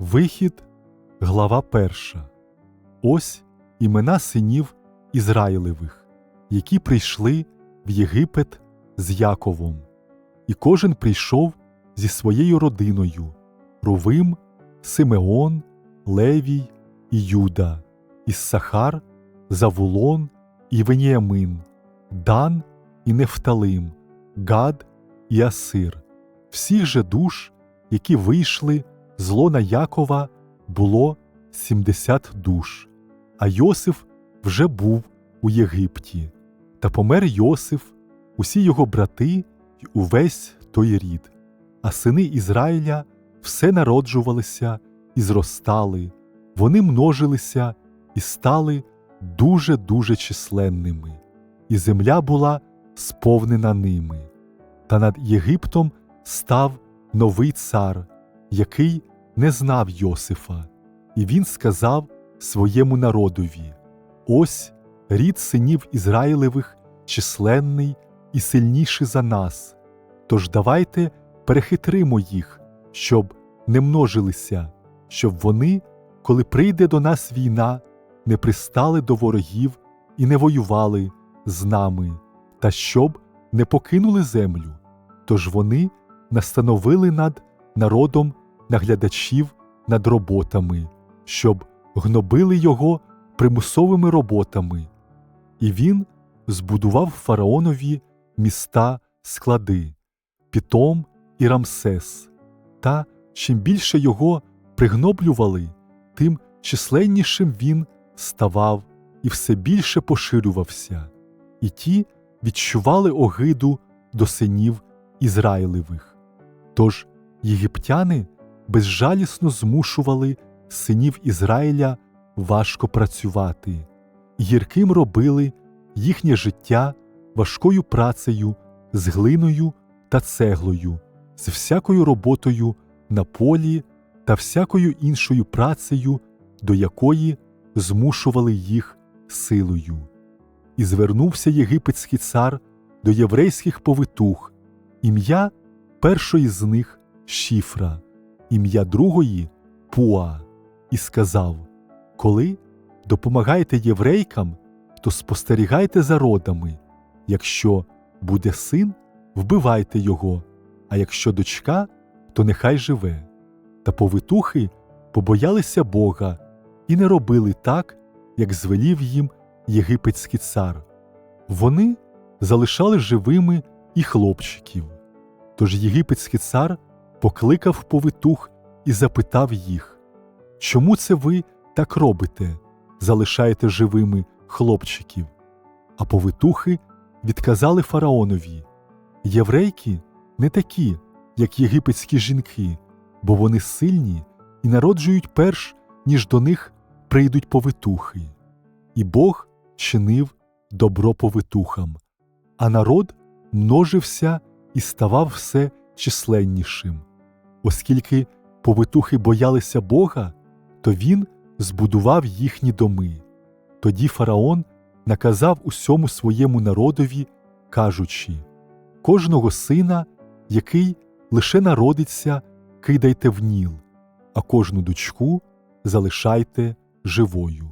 Вихід, глава перша. Ось імена синів Ізраїлевих, які прийшли в Єгипет з Яковом. І кожен прийшов зі своєю родиною Рувим, Симеон, Левій і Юда, Іссахар, Завулон і Веніамин, Дан і Нефталим, Гад і Асир. Всіх же душ, які вийшли з лона Якова, було 70 душ. А Йосиф вже був у Єгипті. Та помер Йосиф, усі його брати й увесь той рід. А сини Ізраїля все народжувалися і зростали, вони множилися і стали дуже-дуже численними, і земля була сповнена ними. Та над Єгиптом став новий цар, який не знав Йосифа, і він сказав своєму народові: Ось рід синів Ізраїлевих численний і сильніший за нас. Тож давайте перехитримо їх, щоб не множилися, щоб вони, коли прийде до нас війна, не пристали до ворогів і не воювали з нами, та щоб не покинули землю. Тож вони настановили над народом наглядачів над роботами, щоб гнобили його примусовими роботами. І він збудував фараонові міста склади, Пітом і Рамсес. Та чим більше його пригноблювали, тим численнішим він ставав і все більше поширювався, і ті відчували огиду до синів Ізраїлевих. Тож єгиптяни безжалісно змушували синів Ізраїля важко працювати, гірким робили їхнє життя важкою працею з глиною та цеглою, з всякою роботою на полі та всякою іншою працею, до якої змушували їх силою. І звернувся єгипетський цар до єврейських повитух, ім'я першої з них Шіфра, ім'я другої Пуа, і сказав: Коли допомагаєте єврейкам, то спостерігайте за родами. Якщо буде син, вбивайте його, а якщо дочка, то нехай живе. Та повитухи побоялися Бога і не робили так, як звелів їм єгипетський цар. Вони залишали живими і хлопчиків. Тож єгипетський цар покликав повитух і запитав їх, чому це ви так робите, залишаєте живими хлопчиків? А повитухи відказали фараонові Єврейки не такі, як єгипетські жінки, бо вони сильні і народжують перш, ніж до них прийдуть повитухи. І Бог чинив добро повитухам, а народ множився і ставав все численнішим. Оскільки повитухи боялися Бога, то він збудував їхні доми. Тоді фараон наказав усьому своєму народові, кажучи кожного сина, який лише народиться, кидайте в ніл, а кожну дочку залишайте живою.